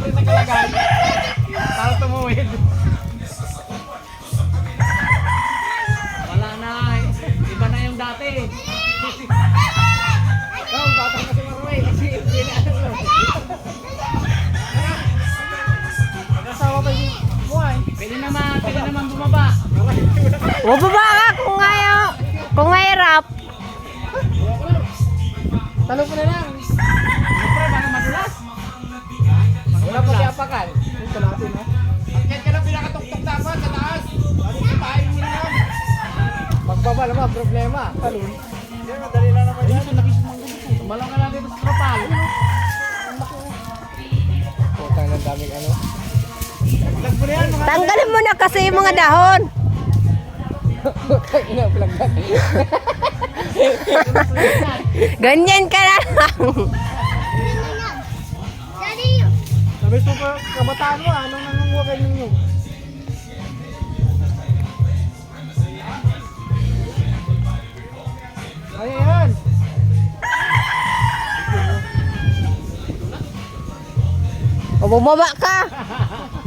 alambre sa kalagay. Para tumuwid. Wala na. Iba na yung dati. Ikaw, kasi marumay. Kasi hindi na ano. Nag-asawa pa si ka kung ngayo. Kung ngahirap. Talo ko na lang. Pakal. Ito natin, ha? Pagkat ka lang pinakatuktok dapat sa taas. Ano sa tayo mo na lang. Pagbaba naman, problema. Talon. Yan, madali lang naman yan. Ito, nakisumang gusto. Malang ka lang dito sa trapal. Putang ng daming ano. Tanggalin mo na kasi yung mga dahon. Ganyan ka na lang. Sabi ko pa, kabataan mo, anong nangunguha kayo ninyo? Ayan! O bumaba ka.